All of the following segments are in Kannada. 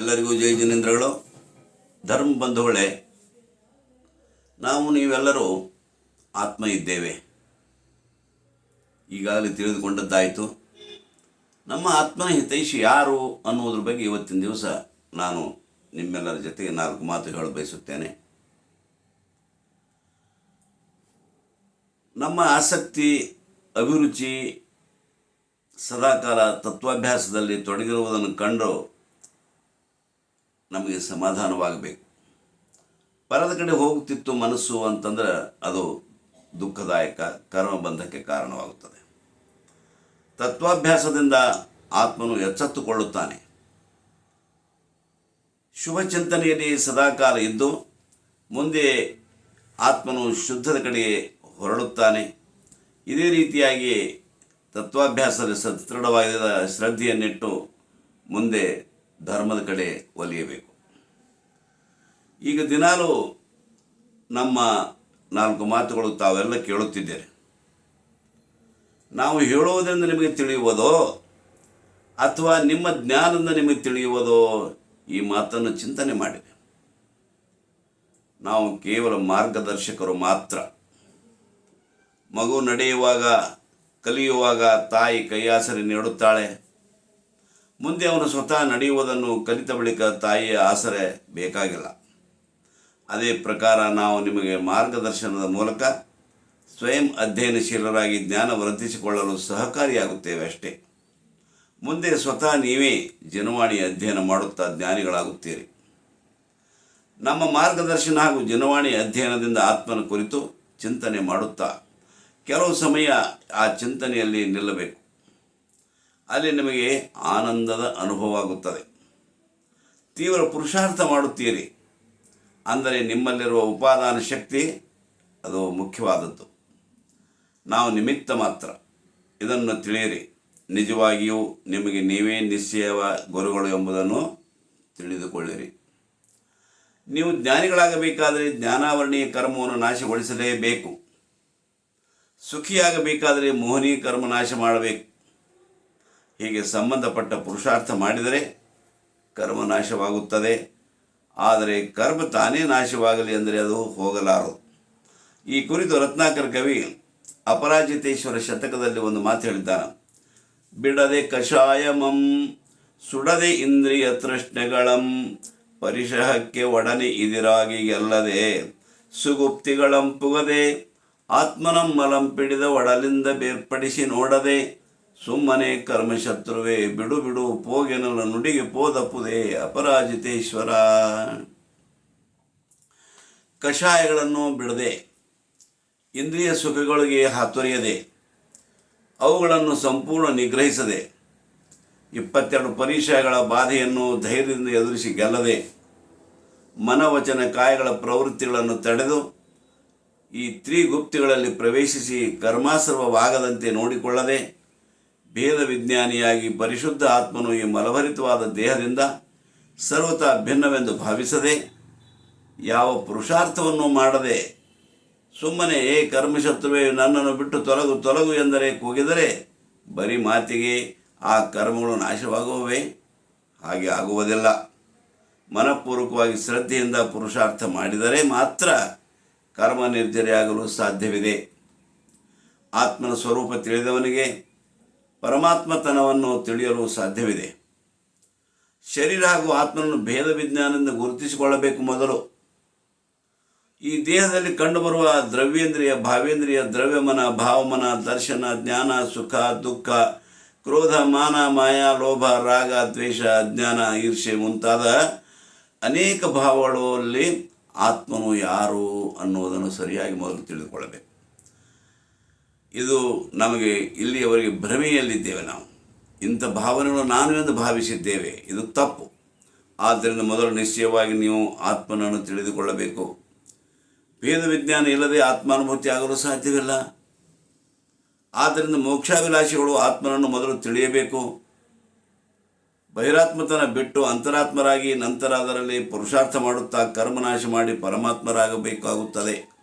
ಎಲ್ಲರಿಗೂ ಜೈ ಜಿನೇಂದ್ರಗಳು. ಧರ್ಮ ಬಂಧುಗಳೇ, ನಾವು ನೀವೆಲ್ಲರೂ ಆತ್ಮ ಇದ್ದೇವೆ ಈಗಾಗಲೇ ತಿಳಿದುಕೊಂಡದ್ದಾಯಿತು. ನಮ್ಮ ಆತ್ಮನ ಹಿತೈಷಿ ಯಾರು ಅನ್ನುವುದ್ರ ಬಗ್ಗೆ ಇವತ್ತಿನ ದಿವಸ ನಾನು ನಿಮ್ಮೆಲ್ಲರ ಜೊತೆಗೆ ನಾಲ್ಕು ಮಾತು ಹೇಳ ಬಯಸುತ್ತೇನೆ. ನಮ್ಮ ಆಸಕ್ತಿ, ಅಭಿರುಚಿ, ಸದಾಕಾಲ ತತ್ವಾಭ್ಯಾಸದಲ್ಲಿ ತೊಡಗಿರುವುದನ್ನು ಕಂಡು ನಮಗೆ ಸಮಾಧಾನವಾಗಬೇಕು. ಪರದ ಕಡೆ ಹೋಗುತ್ತಿತ್ತು ಮನಸ್ಸು ಅಂತಂದ್ರೆ ಅದು ದುಃಖದಾಯಕ, ಕರ್ಮಬಂಧಕ್ಕೆ ಕಾರಣವಾಗುತ್ತದೆ. ತತ್ವಾಭ್ಯಾಸದಿಂದ ಆತ್ಮನು ಎಚ್ಚೆತ್ತುಕೊಳ್ಳುತ್ತಾನೆ. ಶುಭ ಚಿಂತನೆಯಲ್ಲಿ ಸದಾಕಾಲ ಇದ್ದು, ಮುಂದೆ ಆತ್ಮನು ಶುದ್ಧದ ಕಡೆ ಹೊರಡುತ್ತಾನೆ. ಇದೇ ರೀತಿಯಾಗಿ ತತ್ವಾಭ್ಯಾಸದ ಸದೃಢವಾದ ಶ್ರದ್ಧೆಯನ್ನಿಟ್ಟು ಮುಂದೆ ಧರ್ಮದ ಕಡೆ ಒಲಿಯಬೇಕು. ಈಗ ದಿನಾಲೂ ನಮ್ಮ ನಾಲ್ಕು ಮಾತುಗಳು ತಾವೆಲ್ಲ ಕೇಳುತ್ತಿದ್ದೇವೆ ನಾವು ಹೇಳುವುದರಿಂದ ನಿಮಗೆ ತಿಳಿಯುವುದೋ, ಅಥವಾ ನಿಮ್ಮ ಜ್ಞಾನದಿಂದ ನಿಮಗೆ ತಿಳಿಯುವುದೋ, ಈ ಮಾತನ್ನು ಚಿಂತನೆ ಮಾಡಿದೆ ನಾವು ಕೇವಲ ಮಾರ್ಗದರ್ಶಕರು ಮಾತ್ರ. ಮಗು ನಡೆಯುವಾಗ, ಕಲಿಯುವಾಗ ತಾಯಿ ಕೈಯಾಸರೆ ನೀಡುತ್ತಾಳೆ. ಮುಂದೆ ಅವನು ಸ್ವತಃ ನಡೆಯುವುದನ್ನು ಕಲಿತ ಬಳಿಕ ತಾಯಿಯ ಆಸರೆ ಬೇಕಾಗಿಲ್ಲ. ಅದೇ ಪ್ರಕಾರ ನಾವು ನಿಮಗೆ ಮಾರ್ಗದರ್ಶನದ ಮೂಲಕ ಸ್ವಯಂ ಅಧ್ಯಯನಶೀಲರಾಗಿ ಜ್ಞಾನ ವೃದ್ಧಿಸಿಕೊಳ್ಳಲು ಸಹಕಾರಿಯಾಗುತ್ತೇವೆ ಅಷ್ಟೇ. ಮುಂದೆ ಸ್ವತಃ ನೀವೇ ಜನವಾಣಿ ಅಧ್ಯಯನ ಮಾಡುತ್ತಾ ಜ್ಞಾನಿಗಳಾಗುತ್ತೀರಿ. ನಮ್ಮ ಮಾರ್ಗದರ್ಶನ ಹಾಗೂ ಜನವಾಣಿ ಅಧ್ಯಯನದಿಂದ ಆತ್ಮನ ಕುರಿತು ಚಿಂತನೆ ಮಾಡುತ್ತಾ, ಕೆಲವು ಸಮಯ ಆ ಚಿಂತನೆಯಲ್ಲಿ ನಿಲ್ಲಬೇಕು. ಅಲ್ಲಿ ನಿಮಗೆ ಆನಂದದ ಅನುಭವ ಆಗುತ್ತದೆ ತೀವ್ರ ಪುರುಷಾರ್ಥ ಮಾಡುತ್ತೀರಿ. ಅಂದರೆ ನಿಮ್ಮಲ್ಲಿರುವ ಉಪಾದಾನ ಶಕ್ತಿ ಅದು ಮುಖ್ಯವಾದದ್ದು. ನಾವು ನಿಮಿತ್ತ ಮಾತ್ರ. ಇದನ್ನು ತಿಳಿಯಿರಿ. ನಿಜವಾಗಿಯೂ ನಿಮಗೆ ನೀವೇ ನಿಶ್ಚಯವ ಗುರುಗಳು ಎಂಬುದನ್ನು ತಿಳಿದುಕೊಳ್ಳಿರಿ. ನೀವು ಜ್ಞಾನಿಗಳಾಗಬೇಕಾದರೆ ಜ್ಞಾನಾವರಣೀಯ ಕರ್ಮವನ್ನು ನಾಶಗೊಳಿಸಲೇಬೇಕು. ಸುಖಿಯಾಗಬೇಕಾದರೆ ಮೋಹನೀಯ ಕರ್ಮ ನಾಶ ಮಾಡಬೇಕು. ಹೀಗೆ ಸಂಬಂಧಪಟ್ಟ ಪುರುಷಾರ್ಥ ಮಾಡಿದರೆ ಕರ್ಮ ನಾಶವಾಗುತ್ತದೆ. ಆದರೆ ಕರ್ಮ ತಾನೇ ನಾಶವಾಗಲಿ ಅಂದರೆ ಅದು ಹೋಗಲಾರದು. ಈ ಕುರಿತು ರತ್ನಾಕರ ಕವಿ ಅಪರಾಜಿತೇಶ್ವರ ಶತಕದಲ್ಲಿ ಒಂದು ಮಾತು ಹೇಳಿದ್ದಾನೆ. ಬಿಡದೆ ಕಷಾಯಮಂ, ಸುಡದೆ ಇಂದ್ರಿಯ ತೃಷ್ಣೆಗಳಂ, ಪರಿಶಹಕ್ಕೆ ಒಡನೆ ಇದಿರಾಗಿ ಗೆಲ್ಲದೆ ಸುಗುಪ್ತಿಗಳಂ ಪುಗದೆ ಆತ್ಮನಂ ಮಲಂ ಪಿಡಿದ ಒಡಲಿಂದ ಬೇರ್ಪಡಿಸಿ ನೋಡದೆ ಸುಮ್ಮನೆ ಕರ್ಮಶತ್ರುವೆ, ಬಿಡು ಬಿಡು, ಪೋಗೆನಲ್ಲ, ನುಡಿಗೆ ಪೋದಪ್ಪುದೆ, ಅಪರಾಜಿತೇಶ್ವರ. ಕಷಾಯಗಳನ್ನು ಬಿಡದೆ, ಇಂದ್ರಿಯ ಸುಖಗಳಿಗೆ ಹಾತೊರೆಯದೆ, ಅವುಗಳನ್ನು ಸಂಪೂರ್ಣ ನಿಗ್ರಹಿಸದೆ, ಇಪ್ಪತ್ತೆರಡು ಪರೀಕ್ಷೆಗಳ ಬಾಧೆಯನ್ನು ಧೈರ್ಯದಿಂದ ಎದುರಿಸಿ ಗೆಲ್ಲದೆ, ಮನವಚನ ಕಾಯಗಳ ಪ್ರವೃತ್ತಿಗಳನ್ನು ತಡೆದು, ಈ ತ್ರಿಗುಪ್ತಿಗಳಲ್ಲಿ ಪ್ರವೇಶಿಸಿ ಕರ್ಮಾಸರ್ವವಾಗದಂತೆ ನೋಡಿಕೊಳ್ಳದೆ ಭೇದ ವಿಜ್ಞಾನಿಯಾಗಿ ಪರಿಶುದ್ಧ ಆತ್ಮನು ಈ ಮಲಭರಿತವಾದ ದೇಹದಿಂದ ಸರ್ವತಾ ಭಿನ್ನವೆಂದು ಭಾವಿಸದೆ ಯಾವ ಪುರುಷಾರ್ಥವನ್ನು ಮಾಡದೆ ಸುಮ್ಮನೆ, ಏ ಕರ್ಮಶತ್ರುವೆ, ನನ್ನನ್ನು ಬಿಟ್ಟು ತೊಲಗು ತೊಲಗು ಎಂದರೆ ಕೂಗಿದರೆ ಬರೀ ಮಾತಿಗೆ ಆ ಕರ್ಮಗಳು ನಾಶವಾಗುವವೇ? ಹಾಗೆ ಆಗುವುದಿಲ್ಲ. ಮನಪೂರ್ವಕವಾಗಿ ಶ್ರದ್ಧೆಯಿಂದ ಪುರುಷಾರ್ಥ ಮಾಡಿದರೆ ಮಾತ್ರ ಕರ್ಮ ನಿರ್ಜರಿಯಾಗಲು ಸಾಧ್ಯವಿದೆ. ಆತ್ಮನ ಸ್ವರೂಪ ತಿಳಿದವನಿಗೆ ಪರಮಾತ್ಮತನವನ್ನು ತಿಳಿಯಲು ಸಾಧ್ಯವಿದೆ. ಶರೀರ ಹಾಗೂ ಆತ್ಮನನ್ನು ಭೇದ ವಿಜ್ಞಾನದಿಂದ ಗುರುತಿಸಿಕೊಳ್ಳಬೇಕು ಮೊದಲು. ಈ ದೇಹದಲ್ಲಿ ಕಂಡುಬರುವ ದ್ರವ್ಯೇಂದ್ರಿಯ, ಭಾವೇಂದ್ರಿಯ, ದ್ರವ್ಯಮನ, ಭಾವಮನ, ದರ್ಶನ, ಜ್ಞಾನ, ಸುಖ, ದುಃಖ, ಕ್ರೋಧ, ಮಾನ, ಮಾಯ, ಲೋಭ, ರಾಗ, ದ್ವೇಷ, ಅಜ್ಞಾನ ಈರ್ಷೆ ಮುಂತಾದ ಅನೇಕ ಭಾವಗಳಲ್ಲಿ ಆತ್ಮನು ಯಾರು ಅನ್ನುವುದನ್ನು ಸರಿಯಾಗಿ ಮೊದಲು ತಿಳಿದುಕೊಳ್ಳಬೇಕು. ಇದು ನಮಗೆ ಇಲ್ಲಿಯವರೆಗೆ ಭ್ರಮೆಯಲ್ಲಿದ್ದೇವೆ ನಾವು. ಇಂಥ ಭಾವನೆಗಳು ನಾನು ಎಂದು ಭಾವಿಸಿದ್ದೇವೆ. ಇದು ತಪ್ಪು. ಆದ್ದರಿಂದ ಮೊದಲು ನಿಶ್ಚಯವಾಗಿ ನೀವು ಆತ್ಮನನ್ನು ತಿಳಿದುಕೊಳ್ಳಬೇಕು. ಭೇದ ವಿಜ್ಞಾನ ಇಲ್ಲದೆ ಆತ್ಮಾನುಭೂತಿ ಆಗಲು ಸಾಧ್ಯವಿಲ್ಲ. ಆದ್ದರಿಂದ ಮೋಕ್ಷಾಭಿಲಾಷಿಗಳು ಆತ್ಮನನ್ನು ಮೊದಲು ತಿಳಿಯಬೇಕು. ಬಹಿರಾತ್ಮತನ ಬಿಟ್ಟು ಅಂತರಾತ್ಮರಾಗಿ ನಂತರ ಅದರಲ್ಲಿ ಪುರುಷಾರ್ಥ ಮಾಡುತ್ತಾ ಕರ್ಮನಾಶ ಮಾಡಿ ಪರಮಾತ್ಮರಾಗಬೇಕಾಗುತ್ತದೆ.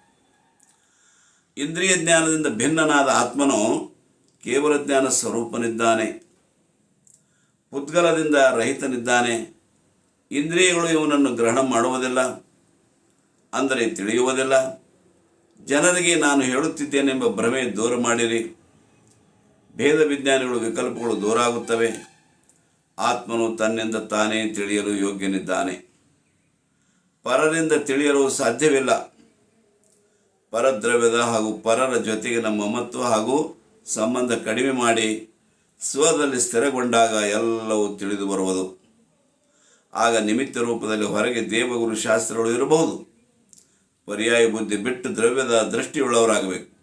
ಇಂದ್ರಿಯ ಜ್ಞಾನದಿಂದ ಭಿನ್ನನಾದ ಆತ್ಮನು ಕೇವಲ ಜ್ಞಾನ ಸ್ವರೂಪನಿದ್ದಾನೆ. ಉದ್ಗಲದಿಂದ ರಹಿತನಿದ್ದಾನೆ. ಇಂದ್ರಿಯಗಳು ಇವನನ್ನು ಗ್ರಹಣ ಮಾಡುವುದಿಲ್ಲ, ಅಂದರೆ ತಿಳಿಯುವುದಿಲ್ಲ. ಜನರಿಗೆ ನಾನು ಹೇಳುತ್ತಿದ್ದೇನೆಂಬ ಭ್ರಮೆ ದೂರ ಮಾಡಿರಿ. ಭೇದ ವಿಜ್ಞಾನಿಗಳು ವಿಕಲ್ಪಗಳು ದೂರ ಆಗುತ್ತವೆ ಆತ್ಮನು ತನ್ನಿಂದ ತಾನೇ ತಿಳಿಯಲು ಯೋಗ್ಯನಿದ್ದಾನೆ. ಪರರಿಂದ ತಿಳಿಯಲು ಸಾಧ್ಯವಿಲ್ಲ. ಪರದ್ರವ್ಯದ ಹಾಗೂ ಪರರ ಜೊತೆಗೆ ನಮ್ಮ ಮಮತ್ವ ಹಾಗೂ ಸಂಬಂಧ ಕಡಿಮೆ ಮಾಡಿ ಸ್ವದಲ್ಲಿ ಸ್ಥಿರಗೊಂಡಾಗ ಎಲ್ಲವೂ ತಿಳಿದು ಬರುವುದು. ಆಗ ನಿಮಿತ್ತ ರೂಪದಲ್ಲಿ ಹೊರಗೆ ದೇವಗುರು ಶಾಸ್ತ್ರಗಳು ಇರಬಹುದು. ಪರ್ಯಾಯ ಬುದ್ಧಿ ಬಿಟ್ಟು ದ್ರವ್ಯದ ದೃಷ್ಟಿಯುಳ್ಳವರಾಗಬೇಕು.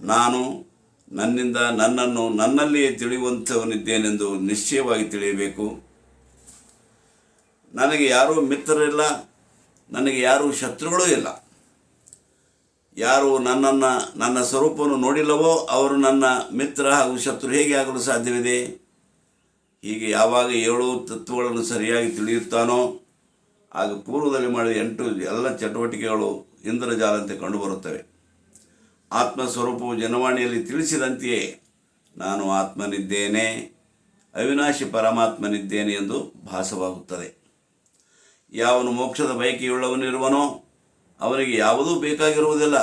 ನಾನು ನನ್ನಿಂದ ನನ್ನನ್ನು ನನ್ನಲ್ಲಿಯೇ ತಿಳಿಯುವಂಥವನಿದ್ದೇನೆಂದು ನಿಶ್ಚಯವಾಗಿ ತಿಳಿಯಬೇಕು. ನನಗೆ ಯಾರೂ ಮಿತ್ರರಿಲ್ಲ, ನನಗೆ ಯಾರೂ ಶತ್ರುಗಳೂ ಇಲ್ಲ. ಯಾರು ನನ್ನನ್ನು, ನನ್ನ ಸ್ವರೂಪವನ್ನು ನೋಡಿಲ್ಲವೋ ಅವರು ನನ್ನ ಮಿತ್ರ ಹಾಗೂ ಶತ್ರು ಹೇಗೆ ಆಗಲು ಸಾಧ್ಯವಿದೆ? ಹೀಗೆ ಯಾವಾಗ ಏಳು ತತ್ವಗಳನ್ನು ಸರಿಯಾಗಿ ತಿಳಿಯುತ್ತಾನೋ, ಆಗ ಪೂರ್ವದಲ್ಲಿ ಮಾಡಿದ ಎಂಟು ಎಲ್ಲ ಚಟುವಟಿಕೆಗಳು ಇಂದ್ರಜಾಲಂತೆ ಕಂಡುಬರುತ್ತವೆ. ಆತ್ಮ ಸ್ವರೂಪವು ಜನವಾಣಿಯಲ್ಲಿ ತಿಳಿಸಿದಂತೆಯೇ ನಾನು ಆತ್ಮನಿದ್ದೇನೆ, ಅವಿನಾಶಿ ಪರಮಾತ್ಮನಿದ್ದೇನೆ ಎಂದು ಭಾಸವಾಗುತ್ತದೆ. ಯಾವನು ಮೋಕ್ಷದ ಬಯಕೆಯುಳ್ಳವನಿರುವನೋ ಅವನಿಗೆ ಯಾವುದೂ ಬೇಕಾಗಿರುವುದಿಲ್ಲ.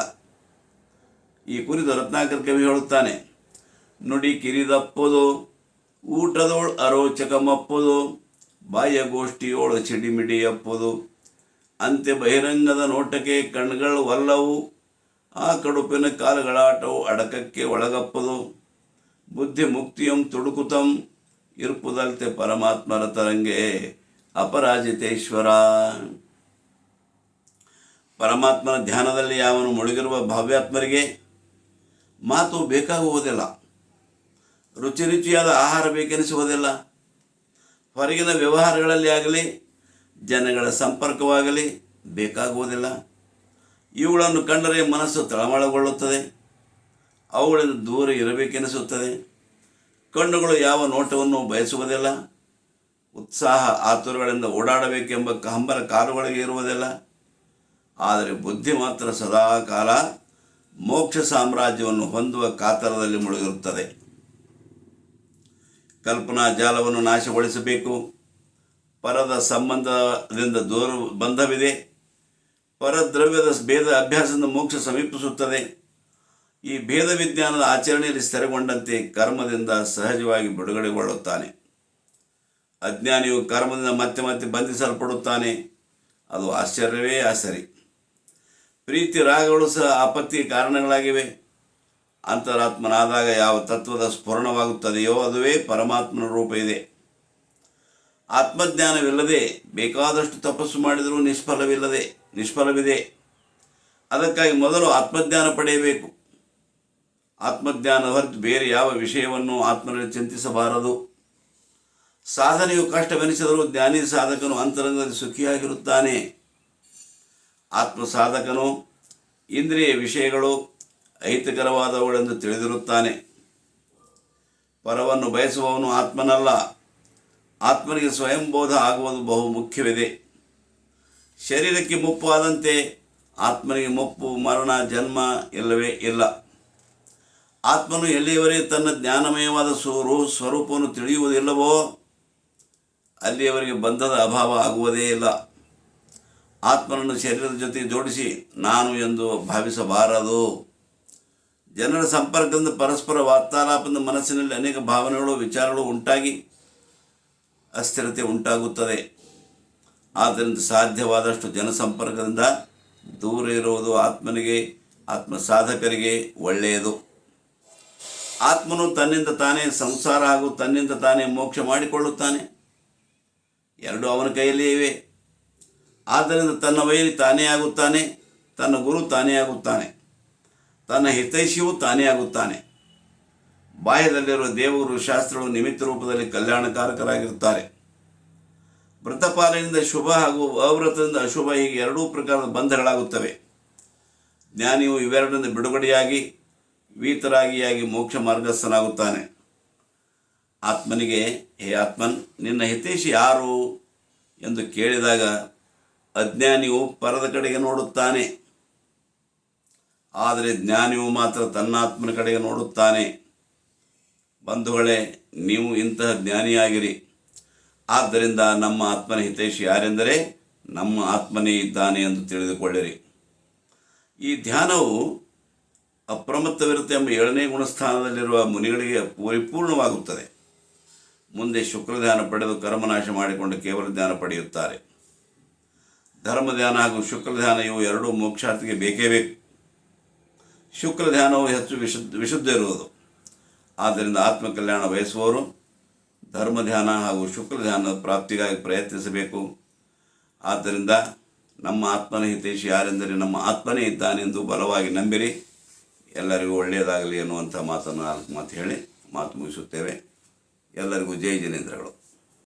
ಈ ಕುರಿತು ರತ್ನಾಕರ್ ಕವಿ ಹೇಳುತ್ತಾನೆ, ನುಡಿ ಕಿರಿದಪ್ಪದು, ಊಟದೋಳು ಅರೋಚಕಮಪ್ಪದು ಬಾಯ ಗೋಷ್ಠಿಯೋಳು ಚಿಡಿಮಿಡಿ ಅಪ್ಪದು ಅಂತೆ ಬಹಿರಂಗದ ನೋಟಕ್ಕೆ ಕಣ್ಗಳು ಒಲ್ಲವು, ಆ ಕಡುಪಿನ ಕಾಲುಗಳಾಟವು ಅಡಕಕ್ಕೆ ಒಳಗಪ್ಪದು ಬುದ್ಧಿ ಮುಕ್ತಿಯಂ ತುಡುಕುತಂ, ಇರುಪುದಲ್ತೆ ಪರಮಾತ್ಮರ ತರಂಗೆ ಅಪರಾಜಿತೇಶ್ವರ. ಪರಮಾತ್ಮನ ಧ್ಯಾನದಲ್ಲಿ ಯಾವನು ಮುಳುಗಿರುವ ಭಾವ್ಯಾತ್ಮರಿಗೆ ಮಾತು ಬೇಕಾಗುವುದಿಲ್ಲ. ರುಚಿ ರುಚಿಯಾದ ಆಹಾರ ಬೇಕೆನಿಸುವುದಿಲ್ಲ. ಹೊರಗಿನ ವ್ಯವಹಾರಗಳಲ್ಲಿ ಆಗಲಿ, ಜನಗಳ ಸಂಪರ್ಕವಾಗಲಿ ಬೇಕಾಗುವುದಿಲ್ಲ. ಇವುಗಳನ್ನು ಕಂಡರೆ ಮನಸ್ಸು ತಳಮಳಗೊಳ್ಳುತ್ತದೆ. ಅವುಗಳಿಂದ ದೂರ ಇರಬೇಕೆನಿಸುತ್ತದೆ. ಕಣ್ಣುಗಳು ಯಾವ ನೋಟವನ್ನು ಬಯಸುವುದಿಲ್ಲ. ಉತ್ಸಾಹ ಆತುರಗಳಿಂದ ಓಡಾಡಬೇಕೆಂಬ ಹಂಬಲ ಕಾಲುಗಳಿಗೆ ಇರುವುದಿಲ್ಲ. ಆದರೆ ಬುದ್ಧಿ ಮಾತ್ರ ಸದಾ ಕಾಲ ಮೋಕ್ಷ ಸಾಮ್ರಾಜ್ಯವನ್ನು ಹೊಂದುವ ಕಾತರದಲ್ಲಿ ಮುಳುಗಿರುತ್ತದೆ. ಕಲ್ಪನಾ ಜಾಲವನ್ನು ನಾಶಗೊಳಿಸಬೇಕು. ಪರದ ಸಂಬಂಧದಿಂದ ದೂರ ಬಂಧವಿದೆ. ಪರದ್ರವ್ಯದ ಭೇದ ಅಭ್ಯಾಸದಿಂದ ಮೋಕ್ಷ ಸಮೀಪಿಸುತ್ತದೆ. ಈ ಭೇದ ವಿಜ್ಞಾನದ ಆಚರಣೆಯಲ್ಲಿ ಸ್ಥಿರಗೊಂಡಂತೆ ಕರ್ಮದಿಂದ ಸಹಜವಾಗಿ ಬಿಡುಗಡೆಗೊಳ್ಳುತ್ತಾನೆ. ಅಜ್ಞಾನಿಯು ಕರ್ಮದಿಂದ ಮತ್ತೆ ಮತ್ತೆ ಬಂಧಿಸಲ್ಪಡುತ್ತಾನೆ. ಅದು ಆಶ್ಚರ್ಯವೇ ಆಶ್ಚರ್ಯ. ಪ್ರೀತಿ ರಾಗಗಳು ಸಹ ಆಪತ್ತಿಗೆ ಕಾರಣಗಳಾಗಿವೆ. ಅಂತರಾತ್ಮನಾದಾಗ ಯಾವ ತತ್ವದ ಸ್ಫುರಣವಾಗುತ್ತದೆಯೋ ಅದುವೇ ಪರಮಾತ್ಮನ ರೂಪ ಇದೆ. ಆತ್ಮಜ್ಞಾನವಿಲ್ಲದೆ ಬೇಕಾದಷ್ಟು ತಪಸ್ಸು ಮಾಡಿದರೂ ನಿಷ್ಫಲವಿಲ್ಲದೆ, ನಿಷ್ಫಲವಿದೆ. ಅದಕ್ಕಾಗಿ ಮೊದಲು ಆತ್ಮಜ್ಞಾನ ಪಡೆಯಬೇಕು. ಆತ್ಮಜ್ಞಾನ ಹೊರತು ಬೇರೆ ಯಾವ ವಿಷಯವನ್ನು ಆತ್ಮನಲ್ಲಿ ಚಿಂತಿಸಬಾರದು. ಸಾಧನೆಯು ಕಷ್ಟವೆನಿಸಿದರೂ ಜ್ಞಾನಿ ಸಾಧಕನು ಅಂತರಂಗದಲ್ಲಿ ಸುಖಿಯಾಗಿರುತ್ತಾನೆ. ಆತ್ಮ ಸಾಧಕನು ಇಂದ್ರಿಯ ವಿಷಯಗಳು ಅಹಿತಕರವಾದವುಗಳೆಂದು ತಿಳಿದಿರುತ್ತಾನೆ. ಪರವನ್ನು ಬಯಸುವವನು ಆತ್ಮನಲ್ಲ. ಆತ್ಮನಿಗೆ ಸ್ವಯಂಬೋಧ ಆಗುವುದು ಬಹು ಮುಖ್ಯವಿದೆ. ಶರೀರಕ್ಕೆ ಮುಪ್ಪು ಆದಂತೆ ಆತ್ಮನಿಗೆ ಮುಪ್ಪು, ಮರಣ, ಜನ್ಮ ಇಲ್ಲವೇ ಇಲ್ಲ. ಆತ್ಮನು ಎಲ್ಲಿಯವರೆಗೆ ತನ್ನ ಜ್ಞಾನಮಯವಾದ ಸೂರು, ಸ್ವರೂಪವನ್ನು ತಿಳಿಯುವುದಿಲ್ಲವೋ, ಅಲ್ಲಿಯವರೆಗೆ ಬಂಧದ ಅಭಾವ ಆಗುವುದೇ ಇಲ್ಲ. ಆತ್ಮನನ್ನು ಶರೀರದ ಜೊತೆ ಜೋಡಿಸಿ ನಾನು ಎಂದು ಭಾವಿಸಬಾರದು. ಜನರ ಸಂಪರ್ಕದಿಂದ ಪರಸ್ಪರ ವಾರ್ತಾಲಾಪದ ಮನಸ್ಸಿನಲ್ಲಿ ಅನೇಕ ಭಾವನೆಗಳು, ವಿಚಾರಗಳು ಉಂಟಾಗಿ ಅಸ್ಥಿರತೆ ಉಂಟಾಗುತ್ತದೆ. ಆದ್ದರಿಂದ ಸಾಧ್ಯವಾದಷ್ಟು ಜನಸಂಪರ್ಕದಿಂದ ದೂರ ಇರುವುದು ಆತ್ಮನಿಗೆ ಆತ್ಮ ಸಾಧಕರಿಗೆ ಒಳ್ಳೆಯದು. ಆತ್ಮನು ತನ್ನಿಂದ ತಾನೇ ಸಂಸಾರ ಹಾಗೂ ತನ್ನಿಂದ ತಾನೇ ಮೋಕ್ಷ ಮಾಡಿಕೊಳ್ಳುತ್ತಾನೆ. ಎರಡು ಅವನ ಕೈಯಲ್ಲಿಯೇ ಇವೆ. ಆದ್ದರಿಂದ ತನ್ನ ವೈರಿ ತಾನೇ ಆಗುತ್ತಾನೆ, ತನ್ನ ಗುರು ತಾನೇ ಆಗುತ್ತಾನೆ, ತನ್ನ ಹಿತೈಷಿಯೂ ತಾನೇ ಆಗುತ್ತಾನೆ. ಬಾಹ್ಯದಲ್ಲಿರುವ ದೇವರು ಶಾಸ್ತ್ರಗಳು ನಿಮಿತ್ತ ರೂಪದಲ್ಲಿ ಕಲ್ಯಾಣಕಾರಕರಾಗಿರುತ್ತಾರೆ. ವ್ರತಪಾಲನೆಯಿಂದ ಶುಭ ಹಾಗೂ ಅವ್ರತದಿಂದ ಅಶುಭ ಹೀಗೆ ಎರಡೂ ಪ್ರಕಾರದ ಬಂಧಗಳಾಗುತ್ತವೆ ಜ್ಞಾನಿಯು ಇವೆರಡರಿಂದ ಬಿಡುಗಡೆಯಾಗಿ, ವೀತರಾಗಿಯಾಗಿ ಮೋಕ್ಷ ಮಾರ್ಗಸ್ಥನಾಗುತ್ತಾನೆ. ಆತ್ಮನಿಗೆ, ಹೇ ಆತ್ಮನ್, ನಿನ್ನ ಹಿತೈಷಿ ಯಾರು? ಎಂದು ಕೇಳಿದಾಗ ಅಜ್ಞಾನಿಯು ಪರದ ಕಡೆಗೆ ನೋಡುತ್ತಾನೆ. ಆದರೆ ಜ್ಞಾನಿಯು ಮಾತ್ರ ತನ್ನ ಆತ್ಮನ ಕಡೆಗೆ ನೋಡುತ್ತಾನೆ. ಬಂಧುಗಳೇ, ನೀವು ಇಂತಹ ಜ್ಞಾನಿಯಾಗಿರಿ. ಆದ್ದರಿಂದ ನಮ್ಮ ಆತ್ಮನ ಹಿತೈಷಿ ಯಾರೆಂದರೆ, ನಮ್ಮ ಆತ್ಮನೇ ಇದ್ದಾನೆ ಎಂದು ತಿಳಿದುಕೊಳ್ಳಿರಿ. ಈ ಧ್ಯಾನವು ಅಪ್ರಮತ್ತವಿರುತ್ತೆ ವಿರತೆ ಎಂಬ ಏಳನೇ ಗುಣಸ್ಥಾನದಲ್ಲಿರುವ ಮುನಿಗಳಿಗೆ ಪರಿಪೂರ್ಣವಾಗುತ್ತದೆ. ಮುಂದೆ ಶುಕ್ರ ಧ್ಯಾನ ಪಡೆದು ಕರ್ಮನಾಶ ಮಾಡಿಕೊಂಡು ಕೇವಲ ಧ್ಯಾನ ಪಡೆಯುತ್ತಾರೆ. ಧರ್ಮ ಧ್ಯಾನ ಹಾಗೂ ಶುಕ್ರ ಧ್ಯಾನ ಇವು ಎರಡೂ ಮೋಕ್ಷಾರ್ಥಿಗೆ ಬೇಕೇ ಬೇಕು. ಶುಕ್ರ ಧ್ಯಾನವು ಹೆಚ್ಚು ವಿಶುದ್ಧ ವಿಶುದ್ಧ ಇರುವುದು ಆದ್ದರಿಂದ ಆತ್ಮಕಲ್ಯಾಣ ಬಯಸುವವರು ಧರ್ಮ ಧ್ಯಾನ ಹಾಗೂ ಶುಕ್ರ ಧ್ಯಾನದ ಪ್ರಾಪ್ತಿಗಾಗಿ ಪ್ರಯತ್ನಿಸಬೇಕು. ಆದ್ದರಿಂದ ನಮ್ಮ ಆತ್ಮನ ಹಿತೈಷಿ ಯಾರೆಂದರೆ ನಮ್ಮ ಆತ್ಮನೇ ಇದ್ದಾನೆಂದು ಬಲವಾಗಿ ನಂಬಿರಿ. ಎಲ್ಲರಿಗೂ ಒಳ್ಳೆಯದಾಗಲಿ ಎನ್ನುವಂಥ ಮಾತನ್ನು ನಾಲ್ಕು ಮಾತು ಹೇಳಿ ಮಾತು ಮುಗಿಸುತ್ತೇವೆ. ಎಲ್ಲರಿಗೂ ಜೈ ಜಿನೇಂದ್ರಗಳು.